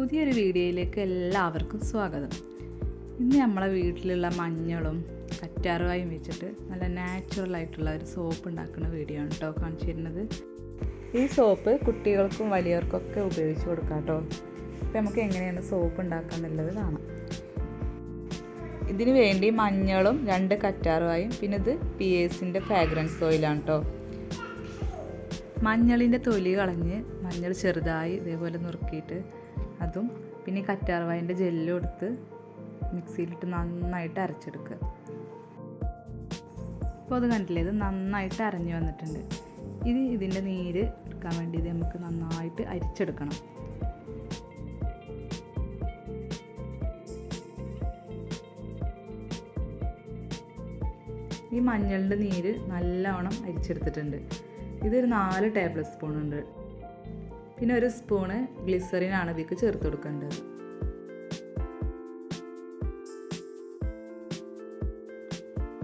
പുതിയൊരു വീഡിയോയിലേക്ക് എല്ലാവർക്കും സ്വാഗതം. ഇന്ന് നമ്മളെ വീട്ടിലുള്ള മഞ്ഞളും കറ്റാറുവായും വെച്ചിട്ട് നല്ല നാച്ചുറൽ ആയിട്ടുള്ള ഒരു സോപ്പ് ഉണ്ടാക്കുന്ന വീഡിയോ ആണ് കേട്ടോ കാണിച്ചിരുന്നത് ഈ സോപ്പ് കുട്ടികൾക്കും വലിയവർക്കൊക്കെ ഉപയോഗിച്ച് കൊടുക്കാം കേട്ടോ ഇപ്പം നമുക്ക് എങ്ങനെയാണ് സോപ്പ് ഉണ്ടാക്കാന്നുള്ളത് കാണാം. ഇതിന് വേണ്ടി മഞ്ഞളും രണ്ട് കറ്റാറുവായും പിന്നെ ഇത് പി എസിന്റെ ഫ്രാഗ്രൻസ് ഓയിലാണ് കേട്ടോ മഞ്ഞളിന്റെ തൊലി കളഞ്ഞ് മഞ്ഞൾ ചെറുതായി ഇതേപോലെ നുറുക്കിയിട്ട് അതും പിന്നെ കറ്റാർവായന്റെ ജെല്ലും എടുത്ത് മിക്സിയിലിട്ട് നന്നായിട്ട് അരച്ചെടുക്കുക. അപ്പോൾ അത് കണ്ടില്ലേ? ഇത് നന്നായിട്ട് അരഞ്ഞു വന്നിട്ടുണ്ട്. ഇത് ഇതിന്റെ നീര് എടുക്കാൻ വേണ്ടി ഇത് നമുക്ക് നന്നായിട്ട് അരിച്ചെടുക്കണം. ഈ മഞ്ഞളിന്റെ നീര് നല്ലവണ്ണം അരിച്ചെടുത്തിട്ടുണ്ട്. ഇതൊരു നാല് ടേബിൾ സ്പൂൺ ഉണ്ട് പിന്നെ ഒരു സ്പൂണ് ഗ്ലിസറിനാണ് ഇതിലേക്ക് ചേർത്ത് കൊടുക്കേണ്ടത്.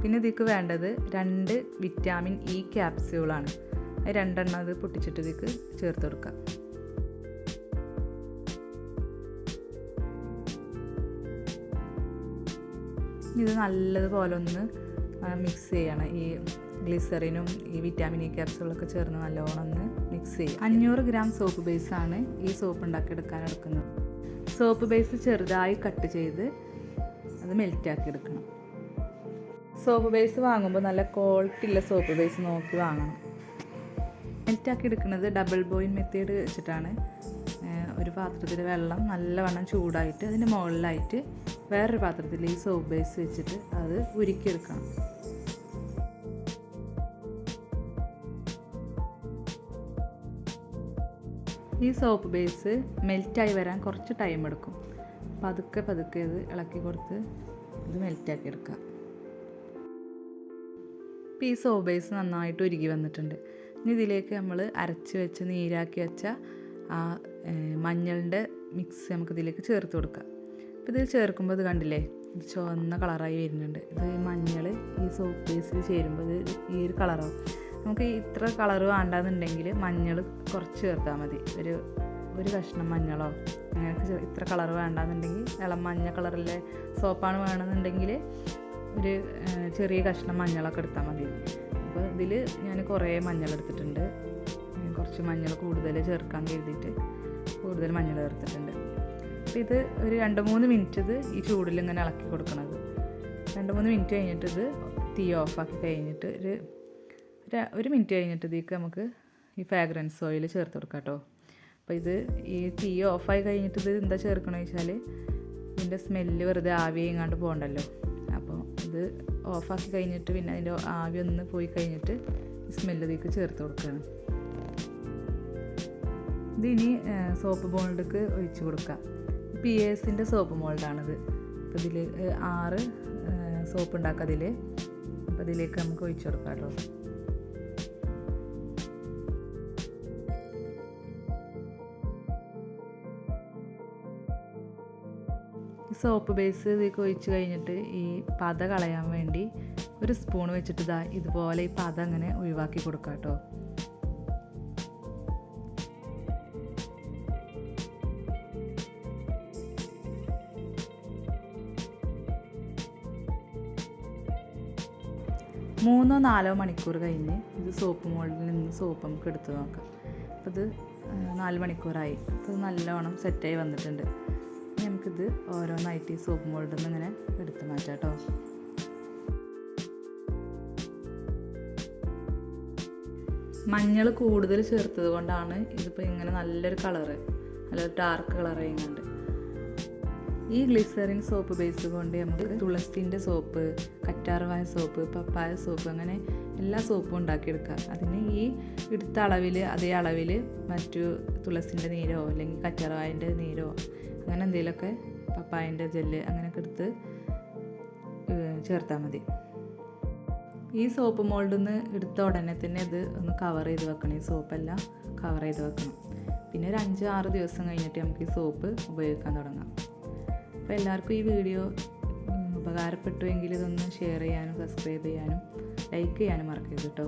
പിന്നെ ഇതിക്ക് വേണ്ടത് രണ്ട് വിറ്റാമിൻ ഇ ക്യാപ്സ്യൂളാണ് അത് രണ്ടെണ്ണം അത് പൊട്ടിച്ചിട്ട് ഇതിക്ക് ചേർത്ത് കൊടുക്കാം. ഇത് നല്ലതുപോലെ ഒന്ന് മിക്സ് ചെയ്യണം. ഈ ഗ്ലിസറിനും ഈ വിറ്റാമിൻ ഇ ക്യാപ്സുകളൊക്കെ ചേർന്ന് നല്ലോണം ഒന്ന് മിക്സ് ചെയ്യും അഞ്ഞൂറ് ഗ്രാം സോപ്പ് ബേസാണ് ഈ സോപ്പ് ഉണ്ടാക്കിയെടുക്കാൻ എടുക്കുന്നത്. സോപ്പ് ബേസ് ചെറുതായി കട്ട് ചെയ്ത് അത് മെൽറ്റാക്കി എടുക്കണം. സോപ്പ് ബേസ് വാങ്ങുമ്പോൾ നല്ല ക്വാളിറ്റി ഉള്ള സോപ്പ് ബേസ് നോക്കി വാങ്ങണം. മെൽറ്റാക്കി എടുക്കുന്നത് ഡബിൾ ബോയിൽ മെത്തേഡ് വെച്ചിട്ടാണ്. ഒരു പാത്രത്തിൽ വെള്ളം നല്ലവണ്ണം ചൂടായിട്ട് അതിന്റെ മുകളിലായിട്ട് വേറൊരു പാത്രത്തിൽ ഈ സോപ്പ് ബേസ് വെച്ചിട്ട് അത് ഉരുക്കിയെടുക്കണം. ഈ സോപ്പ് ബേസ് മെൽറ്റായി വരാൻ കുറച്ച് ടൈം എടുക്കും. പതുക്കെ പതുക്കെ ഇത് ഇളക്കി കൊടുത്ത് ഇത് മെൽറ്റാക്കി എടുക്കുക. ഇപ്പോൾ ഈ സോപ്പ് ബേസ് നന്നായിട്ട് ഉരുകി വന്നിട്ടുണ്ട്. ഇനി ഇതിലേക്ക് നമ്മൾ അരച്ച് വെച്ച് നീരാക്കി വെച്ച ആ മഞ്ഞളിന്റെ മിക്സ് നമുക്ക് ഇതിലേക്ക് ചേർത്ത് കൊടുക്കാം അപ്പോൾ ഇതിൽ ചേർക്കുമ്പോൾ ഇത് കണ്ടില്ലേ? ഇത് ചുവന്ന കളറായി വരുന്നുണ്ട്. ഇത് മഞ്ഞൾ ഈ സോപ്പ് ബേസിൽ ചേരുമ്പോൾ ഇത് ഈ ഒരു കളറാവും നമുക്ക് ഇത്ര കളർ വേണ്ടെന്നുണ്ടെങ്കിൽ മഞ്ഞൾ കുറച്ച് ചേർത്താൽ മതി. ഒരു ഒരു കഷ്ണം മഞ്ഞളോ അങ്ങനെയൊക്കെ ഇത്ര കളർ വേണ്ടെന്നുണ്ടെങ്കിൽ ഇളം മഞ്ഞ കളറിലെ സോപ്പാണ് വേണമെന്നുണ്ടെങ്കിൽ ഒരു ചെറിയ കഷ്ണം മഞ്ഞളൊക്കെ എടുത്താൽ മതി. അപ്പോൾ ഇതിൽ ഞാൻ കുറേ മഞ്ഞൾ എടുത്തിട്ടുണ്ട്. കുറച്ച് മഞ്ഞൾ കൂടുതൽ ചേർക്കാൻ കരുതിയിട്ട് കൂടുതൽ മഞ്ഞൾ ചേർത്തിട്ടുണ്ട്. അപ്പോൾ ഇത് ഒരു രണ്ട് മൂന്ന് മിനിറ്റ് ഇത് ഈ ചൂടിൽ ഇങ്ങനെ ഇളക്കി കൊടുക്കണത്. രണ്ട് മൂന്ന് മിനിറ്റ് കഴിഞ്ഞിട്ട് ഇത് തീ ഓഫാക്കി കഴിഞ്ഞിട്ട് ഒരു ഒരു മിനിറ്റ് കഴിഞ്ഞിട്ട് നമുക്ക് ഈ ഫ്രാഗ്രൻസ് ഓയിൽ ചേർത്ത് കൊടുക്കാം കേട്ടോ. അപ്പോൾ ഇത് ഈ തീ ഓഫായി കഴിഞ്ഞിട്ട് ഇത് എന്താ ചേർക്കണമെന്ന് വെച്ചാൽ ഇതിന്റെ സ്മെല്ല് വെറുതെ ആവി എങ്ങാണ്ട് പോകണ്ടല്ലോ. അപ്പോൾ ഇത് ഓഫാക്കി കഴിഞ്ഞിട്ട് പിന്നെ അതിന്റെ ആവി ഒന്ന് പോയി കഴിഞ്ഞിട്ട് സ്മെല്ല് ഇതിലേക്ക് ചേർത്ത് കൊടുക്കുകയാണ് ഇതിനി സോപ്പ് മോൾഡക്ക് ഒഴിച്ചു കൊടുക്കാം. പി എസിന്റെ സോപ്പ് മോൾഡാണിത് അപ്പോൾ ഇതിൽ ആറ് സോപ്പ് ഉണ്ടാക്കാം അതിൽ അപ്പോൾ ഇതിലേക്ക് നമുക്ക് ഒഴിച്ചു കൊടുക്കാം കേട്ടോ. സോപ്പ് ബേസ് ഇതിലേക്ക് ഒഴിച്ച് കഴിഞ്ഞിട്ട് ഈ പത കളയാൻ വേണ്ടി ഒരു സ്പൂൺ വെച്ചിട്ട് ഇതാ ഇതുപോലെ ഈ പത അങ്ങനെ ഒഴിവാക്കി കൊടുക്കാം കേട്ടോ. മൂന്നോ നാലോ മണിക്കൂർ കഴിഞ്ഞ് ഇത് സോപ്പ് മോളിൽ നിന്ന് സോപ്പ് നമുക്ക് എടുത്ത് നോക്കാം. അപ്പോൾ ഇത് നാല് മണിക്കൂറായി. ഇത് നല്ലവണ്ണം സെറ്റായി വന്നിട്ടുണ്ട്. നമുക്കിത് ഓരോന്നായിട്ട് ഈ സോപ്പ് മോൾഡിൽ നിന്ന് ഇങ്ങനെ എടുത്ത് മാറ്റാം കേട്ടോ മഞ്ഞൾ കൂടുതൽ ചേർത്തത് കൊണ്ടാണ് ഇതിപ്പോൾ ഇങ്ങനെ നല്ലൊരു കളറ് നല്ലൊരു ഡാർക്ക് കളർ ചെയ്യുന്നുണ്ട് ഈ ഗ്ലിസറിൻ സോപ്പ് ബേസ് കൊണ്ട് നമുക്ക് തുളസിന്റെ സോപ്പ് കറ്റാർവായ സോപ്പ് പപ്പായ സോപ്പ് അങ്ങനെ എല്ലാ സോപ്പും ഉണ്ടാക്കിയെടുക്കാം. അതിന് ഈ എടുത്ത അളവിൽ അതേ അളവിൽ മറ്റു തുളസിന്റെ നീരോ അല്ലെങ്കിൽ കറ്റാർവായന്റെ നീരോ അങ്ങനെ എന്തെങ്കിലുമൊക്കെ പപ്പായന്റെ ജെല്ല് അങ്ങനെയൊക്കെ എടുത്ത് ചേർത്താൽ മതി. ഈ സോപ്പ് മോൾഡിൽ നിന്ന് എടുത്ത ഉടനെ തന്നെ ഇത് ഒന്ന് കവർ ചെയ്ത് വെക്കണം. ഈ സോപ്പെല്ലാം കവർ ചെയ്ത് വെക്കണം. പിന്നെ ഒരു അഞ്ച് ആറ് ദിവസം കഴിഞ്ഞിട്ട് നമുക്ക് ഈ സോപ്പ് ഉപയോഗിക്കാൻ തുടങ്ങാം. അപ്പോൾ എല്ലാവർക്കും ഈ വീഡിയോ ഉപകാരപ്പെട്ടുവെങ്കിൽ ഇതൊന്ന് ഷെയർ ചെയ്യാനും സബ്സ്ക്രൈബ് ചെയ്യാനും ലൈക്ക് ചെയ്യാനും മറക്കരുത് കേട്ടോ